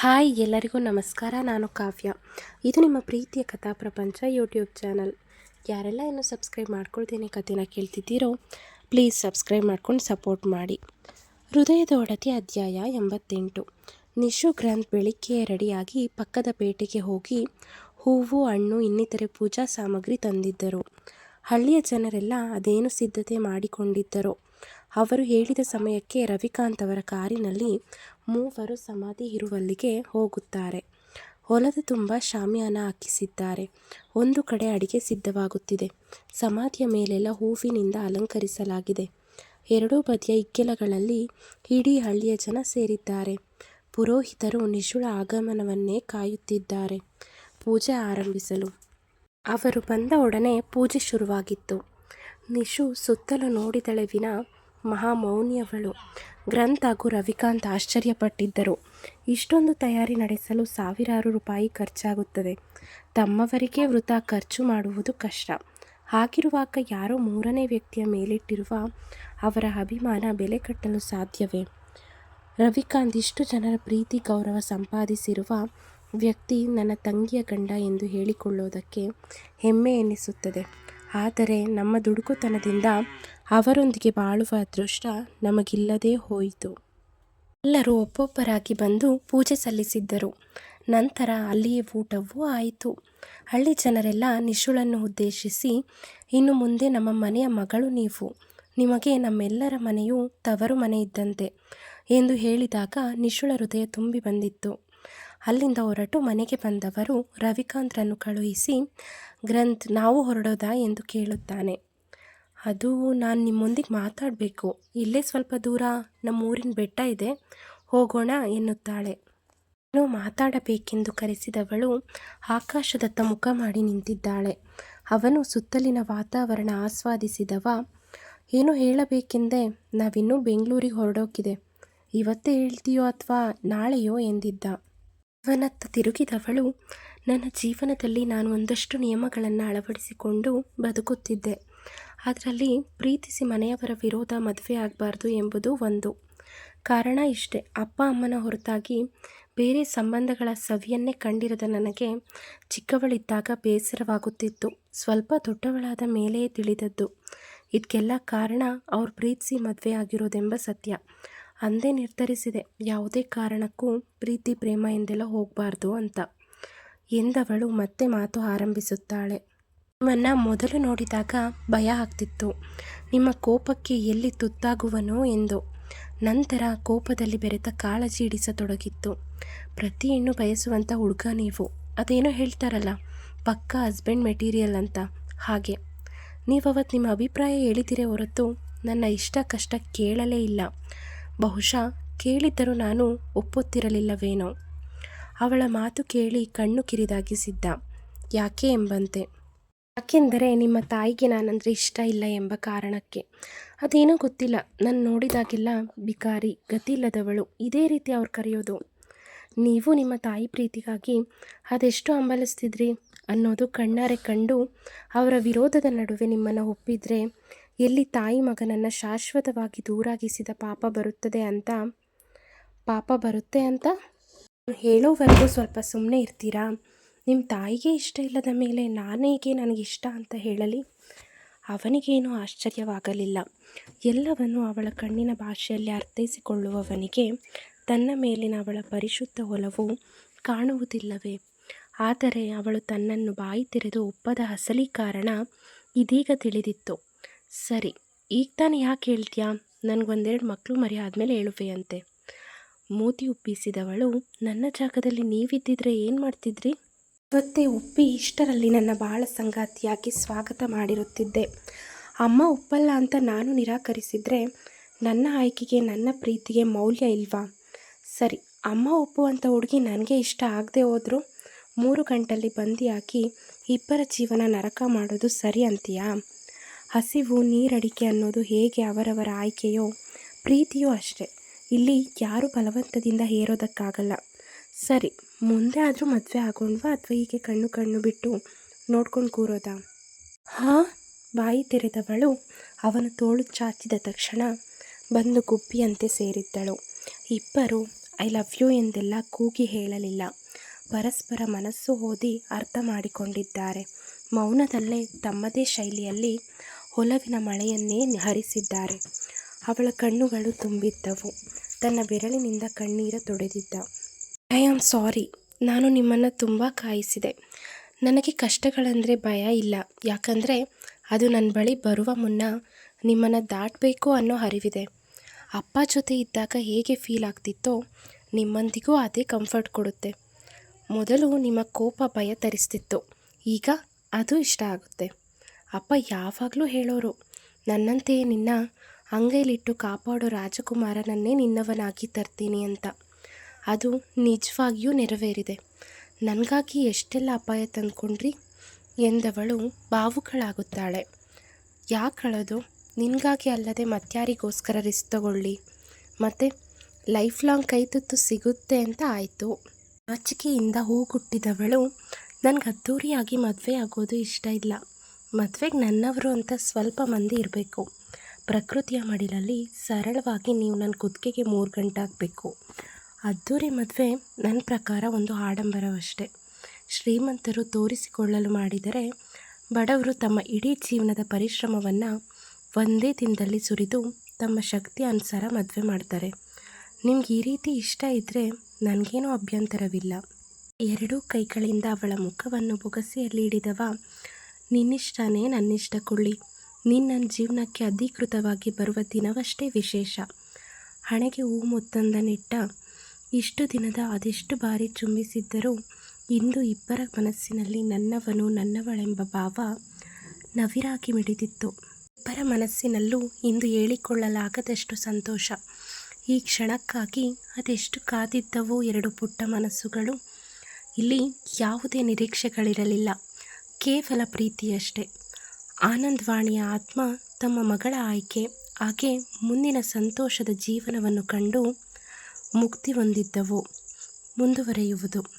Hi, ಎಲ್ಲರಿಗೂ ನಮಸ್ಕಾರ. ನಾನು ಕಾವ್ಯ. ಇದು ನಿಮ್ಮ ಪ್ರೀತಿಯ ಕಥಾ ಪ್ರಪಂಚ ಯೂಟ್ಯೂಬ್ ಚಾನಲ್. ಯಾರೆಲ್ಲ ಇನ್ನೂ ಸಬ್ಸ್ಕ್ರೈಬ್ ಮಾಡ್ಕೊಳ್ತೀನಿ ಕಥೆನ ಕೇಳ್ತಿದ್ದೀರೋ, ಪ್ಲೀಸ್ ಸಬ್ಸ್ಕ್ರೈಬ್ ಮಾಡ್ಕೊಂಡು ಸಪೋರ್ಟ್ ಮಾಡಿ. ಹೃದಯದ ಒಡತಿ ಅಧ್ಯಾಯ ಎಂಬತ್ತೆಂಟು. ನಿಶು ಗ್ರಂಥ್ ಬೆಳಿಗ್ಗೆ ರೆಡಿಯಾಗಿ ಪಕ್ಕದ ಪೇಟೆಗೆ ಹೋಗಿ ಹೂವು, ಹಣ್ಣು, ಇನ್ನಿತರೆ ಪೂಜಾ ಸಾಮಗ್ರಿ ತಂದಿದ್ದರು. ಹಳ್ಳಿಯ ಜನರೆಲ್ಲ ಅದೇನು ಸಿದ್ಧತೆ ಮಾಡಿಕೊಂಡಿದ್ದರೋ, ಅವರು ಹೇಳಿದ ಸಮಯಕ್ಕೆ ರವಿಕಾಂತ್ ಅವರ ಕಾರಿನಲ್ಲಿ ಮೂವರು ಸಮಾಧಿ ಇರುವಲ್ಲಿಗೆ ಹೋಗುತ್ತಾರೆ. ಹೊಲದ ತುಂಬ ಶಾಮಿಯಾನ ಹಾಕಿಸಿದ್ದಾರೆ. ಒಂದು ಕಡೆ ಅಡಿಗೆ ಸಿದ್ಧವಾಗುತ್ತಿದೆ. ಸಮಾಧಿಯ ಮೇಲೆಲ್ಲ ಹೂವಿನಿಂದ ಅಲಂಕರಿಸಲಾಗಿದೆ. ಎರಡೂ ಬದಿಯ ಇಕ್ಕೆಲಗಳಲ್ಲಿ ಇಡೀ ಹಳ್ಳಿಯ ಜನ ಸೇರಿದ್ದಾರೆ. ಪುರೋಹಿತರು ನಿಶುಳ ಆಗಮನವನ್ನೇ ಕಾಯುತ್ತಿದ್ದಾರೆ. ಪೂಜೆ ಆರಂಭಿಸಲು. ಅವರು ಬಂದ ಒಡನೆ ಪೂಜೆ ಶುರುವಾಗಿತ್ತು. ನಿಶು ಸುತ್ತಲೂ ನೋಡಿದಳೆ ವಿನ ಮಹಾಮೌನಿಯವಳು ಗ್ರಂಥ್ ಹಾಗೂ ರವಿಕಾಂತ್ ಆಶ್ಚರ್ಯಪಟ್ಟಿದ್ದರು. ಇಷ್ಟೊಂದು ತಯಾರಿ ನಡೆಸಲು ಸಾವಿರಾರು ರೂಪಾಯಿ ಖರ್ಚಾಗುತ್ತದೆ. ತಮ್ಮವರಿಗೆ ವೃತ ಖರ್ಚು ಮಾಡುವುದು ಕಷ್ಟ. ಹಾಗಿರುವಾಗ ಯಾರೋ ಮೂರನೇ ವ್ಯಕ್ತಿಯ ಮೇಲಿಟ್ಟಿರುವ ಅವರ ಅಭಿಮಾನ ಬೆಲೆ ಕಟ್ಟಲು ಸಾಧ್ಯವೇ? ರವಿಕಾಂತ್ ಇಷ್ಟು ಜನರ ಪ್ರೀತಿ, ಗೌರವ ಸಂಪಾದಿಸಿರುವ ವ್ಯಕ್ತಿ ನನ್ನ ತಂಗಿಯ ಗಂಡ ಎಂದು ಹೇಳಿಕೊಳ್ಳುವುದಕ್ಕೆ ಹೆಮ್ಮೆ ಎನ್ನಿಸುತ್ತದೆ ಆದರೆ ನಮ್ಮ ದುಡುಕುತನದಿಂದ ಅವರೊಂದಿಗೆ ಬಾಳುವ ಅದೃಷ್ಟ ನಮಗಿಲ್ಲದೇ ಹೋಯಿತು. ಎಲ್ಲರೂ ಒಬ್ಬೊಬ್ಬರಾಗಿ ಬಂದು ಪೂಜೆ ಸಲ್ಲಿಸಿದ್ದರು. ನಂತರ ಅಲ್ಲಿಯೇ ಊಟವೂ ಆಯಿತು. ಹಳ್ಳಿ ಜನರೆಲ್ಲ ನಿಶುಳನ್ನು ಉದ್ದೇಶಿಸಿ, ಇನ್ನು ಮುಂದೆ ನಮ್ಮ ಮನೆಯ ಮಗಳು ನೀವು. ನಿಮಗೆ ನಮ್ಮೆಲ್ಲರ ಮನೆಯು ತವರು ಮನೆ ಇದ್ದಂತೆ ಎಂದು ಹೇಳಿದಾಗ ನಿಶುಳ ಹೃದಯ ತುಂಬಿ ಬಂದಿತ್ತು. ಅಲ್ಲಿಂದ ಹೊರಟು ಮನೆಗೆ ಬಂದವರು ರವಿಕಾಂತ್ರನ್ನು ಕಳುಹಿಸಿ, ಗ್ರಂಥ್, ನಾವು ಹೊರಡೋದಾ? ಎಂದು ಕೇಳುತ್ತಾನೆ. ಅದು ನಾನು ನಿಮ್ಮೊಂದಿಗೆ ಮಾತಾಡಬೇಕು. ಇಲ್ಲೇ ಸ್ವಲ್ಪ ದೂರ ನಮ್ಮ ಊರಿನ ಬೆಟ್ಟ ಇದೆ. ಹೋಗೋಣ, ಎನ್ನುತ್ತಾಳೆ. ಏನು ಮಾತಾಡಬೇಕೆಂದು ಕರೆಸಿದವಳು ಆಕಾಶದತ್ತ ಮುಖ ಮಾಡಿ ನಿಂತಿದ್ದಾಳೆ. ಅವನು ಸುತ್ತಲಿನ ವಾತಾವರಣ ಆಸ್ವಾದಿಸಿದವ. ಏನು ಹೇಳಬೇಕೆಂದೇ? ನಾವಿನ್ನೂ ಬೆಂಗಳೂರಿಗೆ ಹೊರಡೋಕಿದೆ. ಇವತ್ತೇ ಹೇಳ್ತೀಯೋ ಅಥವಾ ನಾಳೆಯೋ? ಎಂದಿದ್ದ. ಅವನತ್ತ ತಿರುಗಿದವಳು, ನನ್ನ ಜೀವನದಲ್ಲಿ ನಾನು ಒಂದಷ್ಟು ನಿಯಮಗಳನ್ನು ಅಳವಡಿಸಿಕೊಂಡು ಬದುಕುತ್ತಿದ್ದೆ. ಅದರಲ್ಲಿ ಪ್ರೀತಿಸಿ ಮನೆಯವರ ವಿರೋಧ ಮದುವೆ ಆಗಬಾರ್ದು ಎಂಬುದು ಒಂದು. ಕಾರಣ ಇಷ್ಟೇ. ಅಪ್ಪ ಅಮ್ಮನ ಹೊರತಾಗಿ ಬೇರೆ ಸಂಬಂಧಗಳ ಸವಿಯನ್ನೇ ಕಂಡಿರದ ನನಗೆ ಚಿಕ್ಕವಳಿದ್ದಾಗ ಬೇಸರವಾಗುತ್ತಿತ್ತು. ಸ್ವಲ್ಪ ದೊಡ್ಡವಳಾದ ಮೇಲೆಯೇ ತಿಳಿದದ್ದು. ಇದಕ್ಕೆಲ್ಲ ಕಾರಣ ಅವ್ರು ಪ್ರೀತಿಸಿ ಮದುವೆ ಆಗಿರೋದೆಂಬ ಸತ್ಯ. ಅಂದೇ ನಿರ್ಧರಿಸಿದೆ. ಯಾವುದೇ ಕಾರಣಕ್ಕೂ ಪ್ರೀತಿ, ಪ್ರೇಮ ಎಂದೆಲ್ಲ ಹೋಗಬಾರ್ದು ಅಂತ. ಎಂದವಳು ಮತ್ತೆ ಮಾತು ಆರಂಭಿಸುತ್ತಾಳೆ. ನಿಮ್ಮನ್ನು ಮೊದಲು ನೋಡಿದಾಗ ಭಯ ಆಗ್ತಿತ್ತು. ನಿಮ್ಮ ಕೋಪಕ್ಕೆ ಎಲ್ಲಿ ತುತ್ತಾಗುವನೋ ಎಂದು. ನಂತರ ಕೋಪದಲ್ಲಿ ಬೆರೆತ ಕಾಳಜಿ ಇಡಿಸತೊಡಗಿತ್ತು. ಪ್ರತಿ ಹೆಣ್ಣು ಬಯಸುವಂಥ ಹುಡುಗ ನೀವು. ಅದೇನೋ ಹೇಳ್ತಾರಲ್ಲ, ಪಕ್ಕ ಹಸ್ಬೆಂಡ್ ಮೆಟೀರಿಯಲ್ ಅಂತ. ಹಾಗೆ. ನೀವು ಅವತ್ತು ನಿಮ್ಮ ಅಭಿಪ್ರಾಯ ಹೇಳಿದಿರೇ ಹೊರತು ನನ್ನ ಇಷ್ಟ ಕಷ್ಟ ಕೇಳಲೇ ಇಲ್ಲ. ಬಹುಶಃ ಕೇಳಿದ್ದರೂ ನಾನು ಒಪ್ಪುತ್ತಿರಲಿಲ್ಲವೇನೋ. ಅವಳ ಮಾತು ಕೇಳಿ ಕಣ್ಣು ಕಿರಿದಾಗಿಸಿದ್ದ ಯಾಕೆ ಎಂಬಂತೆ? ಯಾಕೆಂದರೆ ನಿಮ್ಮ ತಾಯಿಗೆ ನಾನಂದರೆ ಇಷ್ಟ ಇಲ್ಲ ಎಂಬ ಕಾರಣಕ್ಕೆ. ಅದೇನೋ ಗೊತ್ತಿಲ್ಲ. ನಾನು ನೋಡಿದಾಗೆಲ್ಲ ಬಿಕಾರಿ, ಗತಿಯಿಲ್ಲದವಳು. ಇದೇ ರೀತಿ ಅವ್ರು ಕರೆಯೋದು. ನೀವು ನಿಮ್ಮ ತಾಯಿ ಪ್ರೀತಿಗಾಗಿ ಅದೆಷ್ಟು ಹಂಬಲಿಸ್ತಿದ್ರಿ ಅನ್ನೋದು ಕಣ್ಣಾರೆ ಕಂಡು ಅವರ ವಿರೋಧದ ನಡುವೆ ನಿಮ್ಮನ್ನು ಒಪ್ಪಿದರೆ ಎಲ್ಲಿ ತಾಯಿ ಮಗನನ್ನು ಶಾಶ್ವತವಾಗಿ ದೂರಾಗಿಸಿದ ಪಾಪ ಬರುತ್ತದೆ ಅಂತ? ಪಾಪ ಬರುತ್ತೆ ಅಂತ? ಹೇಳೋವರೆಗೂ ಸ್ವಲ್ಪ ಸುಮ್ಮನೆ ಇರ್ತೀರಾ? ನಿಮ್ಮ ತಾಯಿಗೆ ಇಷ್ಟ ಇಲ್ಲದ ಮೇಲೆ ನಾನೇಗೆ ನನಗಿಷ್ಟ ಅಂತ ಹೇಳಲಿ? ಅವನಿಗೇನೂ ಆಶ್ಚರ್ಯವಾಗಲಿಲ್ಲ. ಎಲ್ಲವನ್ನು ಅವಳ ಕಣ್ಣಿನ ಭಾಷೆಯಲ್ಲಿ ಅರ್ಥೈಸಿಕೊಳ್ಳುವವನಿಗೆ ತನ್ನ ಮೇಲಿನ ಅವಳ ಪರಿಶುದ್ಧ ಒಲವು ಕಾಣುವುದಿಲ್ಲವೇ? ಆದರೆ ಅವಳು ತನ್ನನ್ನು ಬಾಯಿ ತೆರೆದು ಒಪ್ಪದ ಅಸಲಿ ಕಾರಣ ಇದೀಗ ತಿಳಿದಿತ್ತು. ಸರಿ, ಈಗ ತಾನೇ ಯಾಕೆ ಹೇಳ್ತೀಯಾ? ನನಗೊಂದೆರಡು ಮಕ್ಕಳು ಮರಿ ಆದಮೇಲೆ ಹೇಳುವೆಯಂತೆ. ಮೋತಿ ಉಪ್ಪಿಸಿದವಳು, ನನ್ನ ಜಾಗದಲ್ಲಿ ನೀವಿದ್ದಿದ್ರೆ ಏನು ಮಾಡ್ತಿದ್ರಿ? ಇವತ್ತೇ ಉಪ್ಪಿ ಇಷ್ಟರಲ್ಲಿ ನನ್ನ ಬಾಳ ಸಂಗಾತಿಯಾಗಿ ಸ್ವಾಗತ ಮಾಡಿರುತ್ತಿದ್ದೆ. ಅಮ್ಮ ಉಪ್ಪಲ್ಲ ಅಂತ ನಾನು ನಿರಾಕರಿಸಿದರೆ ನನ್ನ ಆಯ್ಕೆಗೆ, ನನ್ನ ಪ್ರೀತಿಗೆ ಮೌಲ್ಯ ಇಲ್ವಾ? ಸರಿ, ಅಮ್ಮ ಒಪ್ಪುವಂಥ ಹುಡುಗಿ ನನಗೆ ಇಷ್ಟ ಆಗದೆ ಹೋದರೂ ಮೂರು ಗಂಟಲ್ಲಿ ಹಾಕಿ ಇಬ್ಬರ ಜೀವನ ನರಕ ಮಾಡೋದು ಸರಿ ಅಂತೀಯಾ? ಹಸಿವು, ನೀರಡಿಕೆ ಅನ್ನೋದು ಹೇಗೆ ಅವರವರ ಆಯ್ಕೆಯೋ, ಪ್ರೀತಿಯೂ ಅಷ್ಟೇ. ಇಲ್ಲಿ ಯಾರು ಬಲವಂತದಿಂದ ಹೇರೋದಕ್ಕಾಗಲ್ಲ. ಸರಿ, ಮುಂದೆ ಆದರೂ ಮದುವೆ ಆಗೋಣ್ವಾ ಅಥವಾ ಹೀಗೆ ಕಣ್ಣು ಕಣ್ಣು ಬಿಟ್ಟು ನೋಡ್ಕೊಂಡು ಕೂರೋದಾ? ಹಾ, ಬಾಯಿ ತೆರೆದವಳು ಅವನ ತೋಳು ಚಾಚಿದ ತಕ್ಷಣ ಬಂದು ಗುಬ್ಬಿಯಂತೆ ಸೇರಿದ್ದಳು. ಇಬ್ಬರು, ಐ ಲವ್ ಯು ಎಂದೆಲ್ಲ ಕೂಗಿ ಹೇಳಲಿಲ್ಲ. ಪರಸ್ಪರ ಮನಸ್ಸು ಓದಿ ಅರ್ಥ ಮಾಡಿಕೊಂಡಿದ್ದಾರೆ. ಮೌನದಲ್ಲೇ ತಮ್ಮದೇ ಶೈಲಿಯಲ್ಲಿ ಒಲವಿನ ಮಳೆಯನ್ನೇ ಹರಿಸಿದ್ದಾರೆ ಅವಳ ಕಣ್ಣುಗಳು ತುಂಬಿದ್ದವು. ತನ್ನ ಬೆರಳಿನಿಂದ ಕಣ್ಣೀರ ತೊಡೆದಿದ್ದ. I am sorry. ನಾನು ನಿಮ್ಮನ್ನು ತುಂಬ ಕಾಯಿಸಿದೆ. ನನಗೆ ಕಷ್ಟಗಳಂದರೆ ಭಯ ಇಲ್ಲ. ಯಾಕಂದರೆ ಅದು ನನ್ನ ಬಳಿ ಬರುವ ಮುನ್ನ ನಿಮ್ಮನ್ನು ದಾಟಬೇಕು ಅನ್ನೋ ಅರಿವಿದೆ. ಅಪ್ಪ ಜೊತೆ ಇದ್ದಾಗ ಹೇಗೆ ಫೀಲ್ ಆಗ್ತಿತ್ತೋ ನಿಮ್ಮಂದಿಗೂ ಅದೇ ಕಂಫರ್ಟ್ ಕೊಡುತ್ತೆ. ಮೊದಲು ನಿಮ್ಮ ಕೋಪ ಭಯ ತರಿಸ್ತಿತ್ತು. ಈಗ ಅದು ಇಷ್ಟ ಆಗುತ್ತೆ. ಅಪ್ಪ ಯಾವಾಗಲೂ ಹೇಳೋರು, ನನ್ನಂತೆ ನಿನ್ನ ಅಂಗೈಲಿಟ್ಟು ಕಾಪಾಡೋ ರಾಜಕುಮಾರನನ್ನೇ ನಿನ್ನವನಾಗಿ ತರ್ತೀನಿ ಅಂತ. ಅದು ನಿಜವಾಗಿಯೂ ನೆರವೇರಿದೆ. ನನಗಾಗಿ ಎಷ್ಟೆಲ್ಲ ಅಪಾಯ ತಂದ್ಕೊಂಡ್ರಿ? ಎಂದವಳು ಭಾವುಕಳಾಗುತ್ತಾಳೆ ಯಾಕಳದು? ನಿನಗಾಗಿ ಅಲ್ಲದೆ ಮತ್ಯಾರಿಗೋಸ್ಕರ ರಿಸ್ಕ್ ತಗೊಳ್ಳಿ. ಮತ್ತು ಲೈಫ್ ಲಾಂಗ್ ಕೈ ತುತ್ತು ಸಿಗುತ್ತೆ ಅಂತ ಆಯಿತು. ನಾಚಿಕೆಯಿಂದ ಹೂಗುಟ್ಟಿದವಳು ನನಗೆ ಅದ್ದೂರಿಯಾಗಿ ಮದುವೆ ಆಗೋದು ಇಷ್ಟ ಇಲ್ಲ. ಮದುವೆಗೆ ನನ್ನವರು ಅಂತ ಸ್ವಲ್ಪ ಮಂದಿ ಇರಬೇಕು. ಪ್ರಕೃತಿಯ ಮಡಿಲಲ್ಲಿ ಸರಳವಾಗಿ ನೀವು ನನ್ನ ಕುತ್ತಿಗೆಗೆ ಮೂರು ಗಂಟೆ ಆಗಬೇಕು ಅದ್ದೂರಿ ಮದುವೆ ನನ್ನ ಪ್ರಕಾರ ಒಂದು ಆಡಂಬರವಷ್ಟೇ. ಶ್ರೀಮಂತರು ತೋರಿಸಿಕೊಳ್ಳಲು ಮಾಡಿದರೆ ಬಡವರು ತಮ್ಮ ಇಡೀ ಜೀವನದ ಪರಿಶ್ರಮವನ್ನು ಒಂದೇ ದಿನದಲ್ಲಿ ಸುರಿದು ತಮ್ಮ ಶಕ್ತಿ ಅನುಸಾರ ಮದುವೆ ಮಾಡ್ತಾರೆ. ನಿಮ್ಗೆ ಈ ರೀತಿ ಇಷ್ಟ ಇದ್ದರೆ ನನಗೇನೂ ಅಭ್ಯಂತರವಿಲ್ಲ. ಎರಡೂ ಕೈಗಳಿಂದ ಅವಳ ಮುಖವನ್ನು ಬೊಗಸೆಯಲ್ಲಿ ಹಿಡಿದವ ನಿನ್ನಿಷ್ಟನೇ ನನ್ನಿಷ್ಟ ಕೊಳ್ಳಿ ನಿನ್ನ ಜೀವನಕ್ಕೆ ಅಧಿಕೃತವಾಗಿ ಬರುವ ದಿನವಷ್ಟೇ ವಿಶೇಷ. ಹಣೆಗೆ ಹೂ ನೆಟ್ಟ ಇಷ್ಟು ದಿನದ ಅದೆಷ್ಟು ಬಾರಿ ಚುಂಬಿಸಿದ್ದರೂ ಇಂದು ಇಬ್ಬರ ಮನಸ್ಸಿನಲ್ಲಿ ನನ್ನವನು ನನ್ನವಳೆಂಬ ಭಾವ ನವಿರಾಗಿ ಮಿಡಿದಿತ್ತು. ಇಬ್ಬರ ಮನಸ್ಸಿನಲ್ಲೂ ಇಂದು ಹೇಳಿಕೊಳ್ಳಲಾಗದಷ್ಟು ಸಂತೋಷ. ಈ ಕ್ಷಣಕ್ಕಾಗಿ ಅದೆಷ್ಟು ಕಾದಿದ್ದವೋ ಎರಡು ಪುಟ್ಟ ಮನಸ್ಸುಗಳು. ಇಲ್ಲಿ ಯಾವುದೇ ನಿರೀಕ್ಷೆಗಳಿರಲಿಲ್ಲ. ಕೇವಲ ಪ್ರೀತಿಯಷ್ಟೇ. ಆನಂದವಾಣಿಯ ಆತ್ಮ ತಮ್ಮ ಮಗಳ ಆಯ್ಕೆ, ಹಾಗೆ ಮುಂದಿನ ಸಂತೋಷದ ಜೀವನವನ್ನು ಕಂಡು ಮುಕ್ತಿ ಹೊಂದಿದ್ದವು, ಮುಂದುವರೆಯುವುದು.